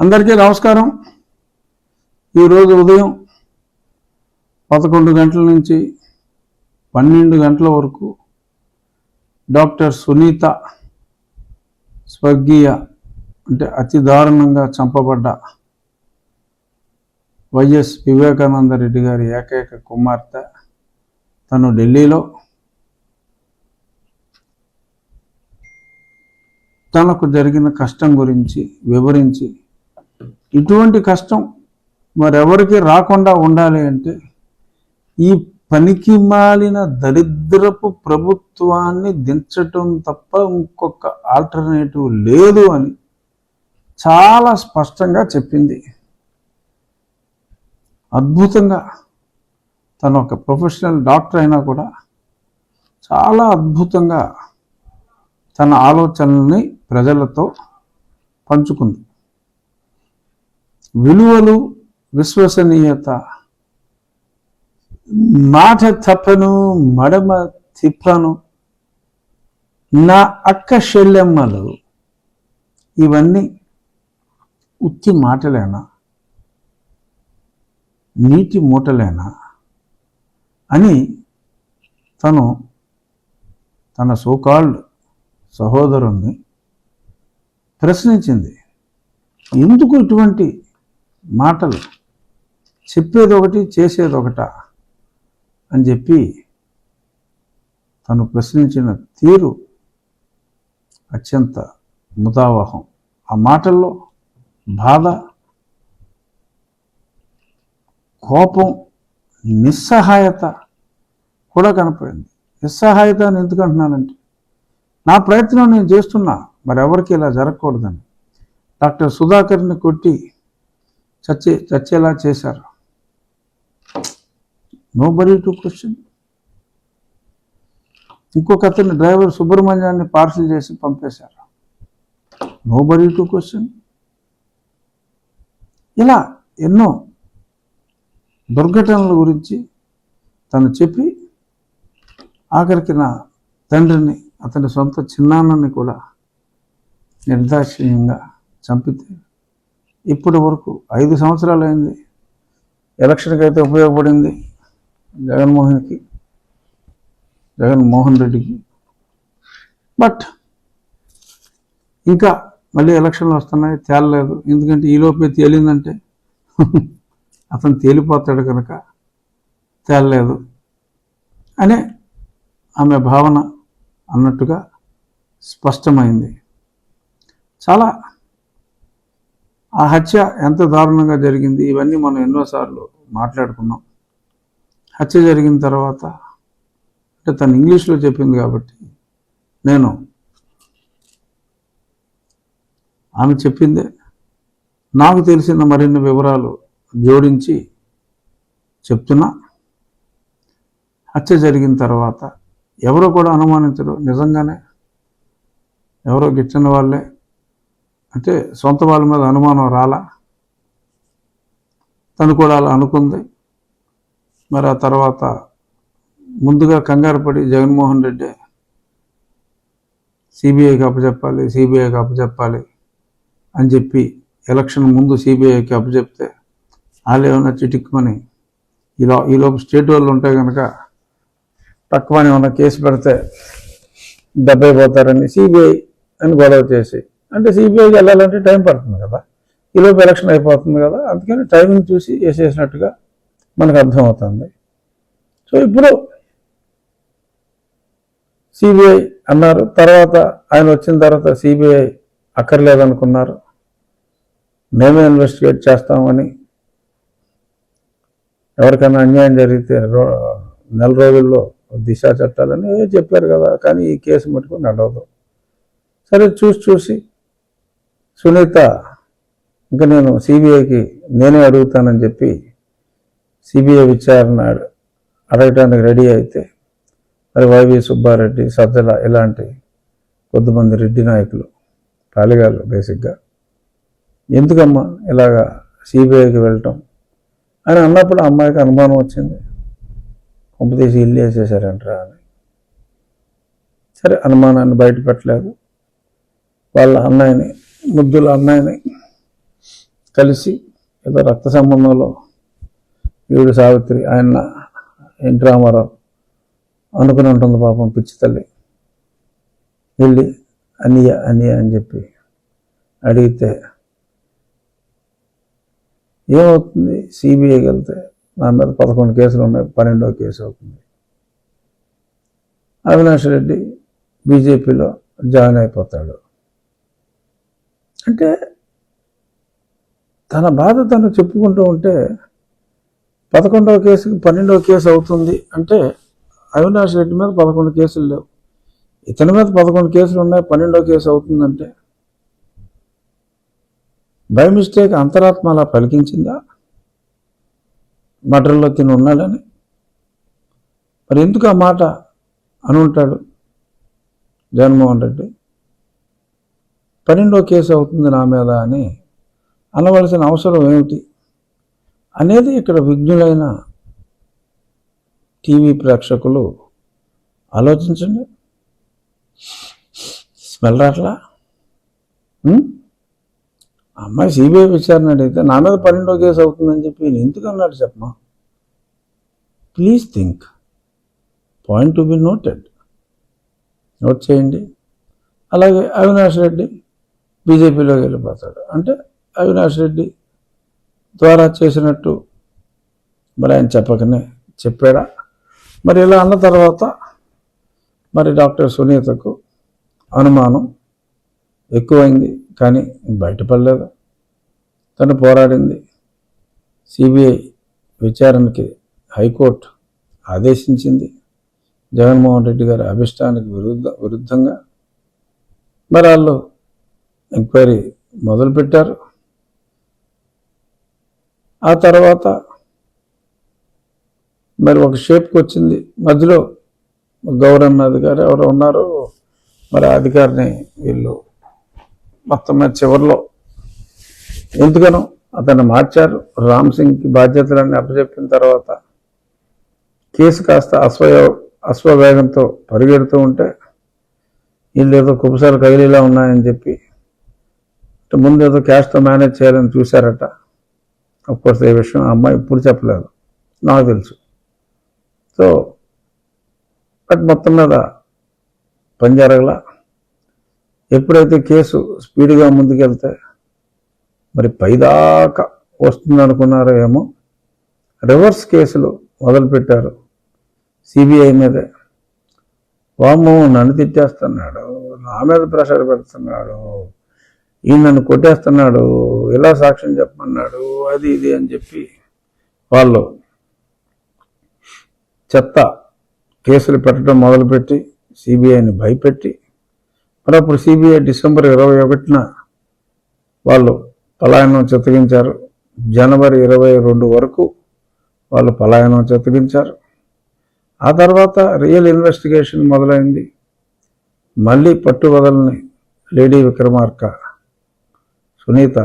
అందరికీ నమస్కారం. ఈరోజు ఉదయం పదకొండు గంటల నుంచి పన్నెండు గంటల వరకు డాక్టర్ సునీత స్వర్గీయ అంటే అతి దారుణంగా చంపబడ్డ వైఎస్ వివేకానంద రెడ్డి గారి ఏకైక కుమార్తె తను ఢిల్లీలో. తనకు జరిగిన కష్టం గురించి వివరించి ఇటువంటి కష్టం మరెవరికి రాకుండా ఉండాలి అంటే ఈ పనికి మాలిన దరిద్రపు ప్రభుత్వాన్ని దించటం తప్ప ఇంకొక ఆల్టర్నేటివ్ లేదు అని చాలా స్పష్టంగా చెప్పింది. అద్భుతంగా తను ఒక ప్రొఫెషనల్ డాక్టర్ అయినా కూడా చాలా అద్భుతంగా తన ఆలోచనల్ని ప్రజలతో పంచుకుంది. విలువలు విశ్వసనీయత. మాట తప్పను మడమ తిప్పను నా అక్క శల్యమ్మలు ఇవన్నీ ఉత్తి మాటలేనా? నీటి మూటలేనా? అని తను తన సోకాల్డ్ సహోదరుణ్ణి ప్రశ్నించింది. ఎందుకు ఇటువంటి మాటలు. చెప్పేది ఒకటి చేసేది ఒకట అని చెప్పి తను ప్రశ్నించిన తీరు అత్యంత ముదావహం. ఆ మాటల్లో బాధ కోపం నిస్సహాయత కూడా కనపడింది. నిస్సహాయత అని ఎందుకు అంటున్నానంటే నా ప్రయత్నం నేను చేస్తున్నా మరి ఎవరికి ఇలా జరగకూడదని. డాక్టర్ సుధాకర్ని కొట్టి చచ్చే చచ్చేలా చేశారు. నో బరీ టు క్వశ్చన్ ఇంకొక అతని డ్రైవర్ సుబ్రహ్మణ్యాన్ని పార్సిల్ చేసి పంపేశారు. నో బరీ టు క్వశ్చన్ ఇలా ఎన్నో దుర్ఘటనల గురించి తను చెప్పి ఆఖరికి నా తండ్రిని అతని సొంత చిన్నాన్నని కూడా నిర్దాక్షిణ్యంగా చంపితే ఇప్పటి వరకు ఐదు సంవత్సరాలు అయింది ఎలక్షన్కి అయితే ఉపయోగపడింది జగన్మోహన్కి జగన్మోహన్ రెడ్డికి. బట్ ఇంకా మళ్ళీ ఎలక్షన్లు వస్తున్నాయి తేలలేదు. ఎందుకంటే ఈలోపే తేలిందంటే అతను తేలిపోతాడు కనుక తేలలేదు అనే ఆమె భావన అన్నట్టుగా స్పష్టమైంది. చాలా ఆ హత్య ఎంత దారుణంగా జరిగింది? ఇవన్నీ మనం ఎన్నోసార్లు మాట్లాడుకున్నాం. హత్య జరిగిన తర్వాత అంటే తను ఇంగ్లీష్లో చెప్పింది కాబట్టి నేను ఆమె చెప్పిందే. నాకు తెలిసిన మరిన్ని వివరాలు జోడించి చెప్తున్నా. హత్య జరిగిన తర్వాత ఎవరో కూడా అనుమానించరు. నిజంగానే ఎవరో గిచ్చిన వాళ్ళే. అంటే సొంత వాళ్ళ మీద అనుమానం రాలా? తను కూడా అలా అనుకుంది. మరి ఆ తర్వాత ముందుగా కంగారు పడి జగన్మోహన్ రెడ్డి సిబిఐకి అప్పచెప్పాలి సిబిఐకి అప్పచెప్పాలి అని చెప్పి ఎలక్షన్ ముందు సిబిఐకి అప్పచెప్తే వాళ్ళు ఏమైనా చిటిక్కుమని ఇలా ఈలోపు స్టేట్ వాళ్ళు ఉంటే కనుక తక్కువని ఏమైనా కేసు పెడితే డెబ్బై పోతారని సిబిఐ అని గొడవ చేసి అంటే సిబిఐకి వెళ్ళాలంటే టైం పడుతుంది కదా. ఈలోపు ఎలక్షన్ అయిపోతుంది కదా. అందుకని టైమింగ్ చూసి వేసేసినట్టుగా మనకు అర్థమవుతుంది. సో ఇప్పుడు సిబిఐ అన్నారు. తర్వాత ఆయన వచ్చిన తర్వాత సిబిఐ అక్కర్లేదనుకున్నారు. మేమే ఇన్వెస్టిగేట్ చేస్తామని ఎవరికైనా అన్యాయం జరిగితే రో- నెల రోజుల్లో దిశ చట్టాలని చెప్పారు కదా. కానీ ఈ కేసు మటుకు నడవదు. సరే చూసి చూసి సునీత ఇంకా నేను సిబిఐకి నేనే అడుగుతానని చెప్పి సిబిఐ విచారణ అడగటానికి రెడీ అయితే మరి వైవి సుబ్బారెడ్డి సజ్జల ఇలాంటి కొద్దిమంది రెడ్డి నాయకులు పాలిగాళ్ళు బేసిక్గా ఎందుకమ్మా ఇలాగా సిబిఐకి వెళ్ళటం? అని అన్నప్పుడు అమ్మాయికి అనుమానం వచ్చింది. కొంపతీసి ఇల్లు వేసేసారంటరా అని. సరే అనుమానాన్ని బయట పెట్టలేదు వాళ్ళ అన్నయ్యని ముద్దుల అమ్మాయిని కలిసి ఏదో రక్త సంబంధంలో ఈవిడ సావిత్రి ఆయన ఎన్టీ రామారావు అనుకుని ఉంటుంది పాపం పిచ్చి తల్లి. వెళ్ళి అనియ అనియ అని చెప్పి అడిగితే ఏమవుతుంది? సిబిఐకి వెళ్తే నా మీద పదకొండు కేసులు ఉన్నాయి పన్నెండో కేసు అవుతుంది. అవినాష్ రెడ్డి బీజేపీలో జాయిన్ అయిపోతాడు. అంటే తన బాధ తను చెప్పుకుంటూ ఉంటే పదకొండవ కేసుకి పన్నెండవ కేసు అవుతుంది అంటే అవినాష్ రెడ్డి మీద పదకొండు కేసులు లేవు. ఇతని మీద పదకొండు కేసులు ఉన్నాయి పన్నెండవ కేసు అవుతుందంటే బై మిస్టేక్ అంతరాత్మ అలా పలికించిందా? మటర్లో తిని ఉన్నాడని. మరి ఎందుకు ఆ మాట అని ఉంటాడు జగన్మోహన్ రెడ్డి? పన్నెండో కేసు అవుతుంది నా మీద అని అనవలసిన అవసరం ఏమిటి? అనేది ఇక్కడ విఘ్నులైన టీవీ ప్రేక్షకులు ఆలోచించండి. స్మెల్ రాట్లా? అమ్మాయి సిబిఐ విచారణ అడిగితే నా మీద పన్నెండో కేసు అవుతుందని చెప్పి నేను ఎందుకు అన్నాడు చెప్పమా please think. Point to be noted. Note చేయండి. అలాగే అవినాష్ రెడ్డి బీజేపీలోకి వెళ్ళిపోతాడు. అంటే అవినాష్ రెడ్డి ద్వారా చేసినట్టు మరి ఆయన చెప్పకనే చెప్పాడా? మరి ఇలా అన్న తర్వాత మరి డాక్టర్ సునీతకు అనుమానం ఎక్కువైంది. కానీ బయటపడలేదు. తను పోరాడింది. సిబిఐ విచారణకి హైకోర్టు ఆదేశించింది. జగన్మోహన్ రెడ్డి గారి అభిష్టానికి విరుద్ధ విరుద్ధంగా. మరి వాళ్ళు ఎంక్వైరీ మొదలుపెట్టారు. ఆ తర్వాత మరి ఒక షేప్కి వచ్చింది. మధ్యలో గౌరవ్ అధికారి ఎవరు ఉన్నారు. మరి ఆ అధికారిని వీళ్ళు మొత్తం మీద చివరిలో ఎందుకనో అతన్ని మార్చారు. రామ్ సింగ్కి బాధ్యతలన్నీ అప్పచెప్పిన తర్వాత కేసు కాస్త అశ్వ అశ్వవేగంతో పరిగెడుతూ ఉంటే వీళ్ళు ఏదో కుబసాలు కదిలేలా ఉన్నాయని చెప్పి ముందు ఏదో క్యాష్తో మేనేజ్ చేయాలని చూశారట. కోర్స్ ఏ విషయం ఆ అమ్మాయి ఇప్పుడు చెప్పలేదు. నాకు తెలుసు. సో బట్ మొత్తం మీద పని జరగల. ఎప్పుడైతే కేసు స్పీడ్గా ముందుకెళ్తే మరి పైదాకా వస్తుంది అనుకున్నారో ఏమో రివర్స్ కేసులు మొదలుపెట్టారు. సిబిఐ మీదే. వాము నన్ను తిట్టేస్తున్నాడు. నా మీద ప్రెషర్ పెడుతున్నాడు. ఈయన నన్ను కొట్టేస్తున్నాడు ఇలా సాక్ష్యం చెప్పమన్నాడు అది ఇది అని చెప్పి వాళ్ళు చెత్త కేసులు పెట్టడం మొదలుపెట్టి సిబిఐని భయపెట్టి మరి అప్పుడు సిబిఐ డిసెంబర్ ఇరవై ఒకటిన వాళ్ళు పలాయనం చిత్తగించారు. జనవరి ఇరవై రెండు వరకు వాళ్ళు పలాయనం చిత్తగించారు. ఆ తర్వాత రియల్ ఇన్వెస్టిగేషన్ మొదలైంది. మళ్ళీ పట్టు వదలని లేడీ విక్రమార్క సునీత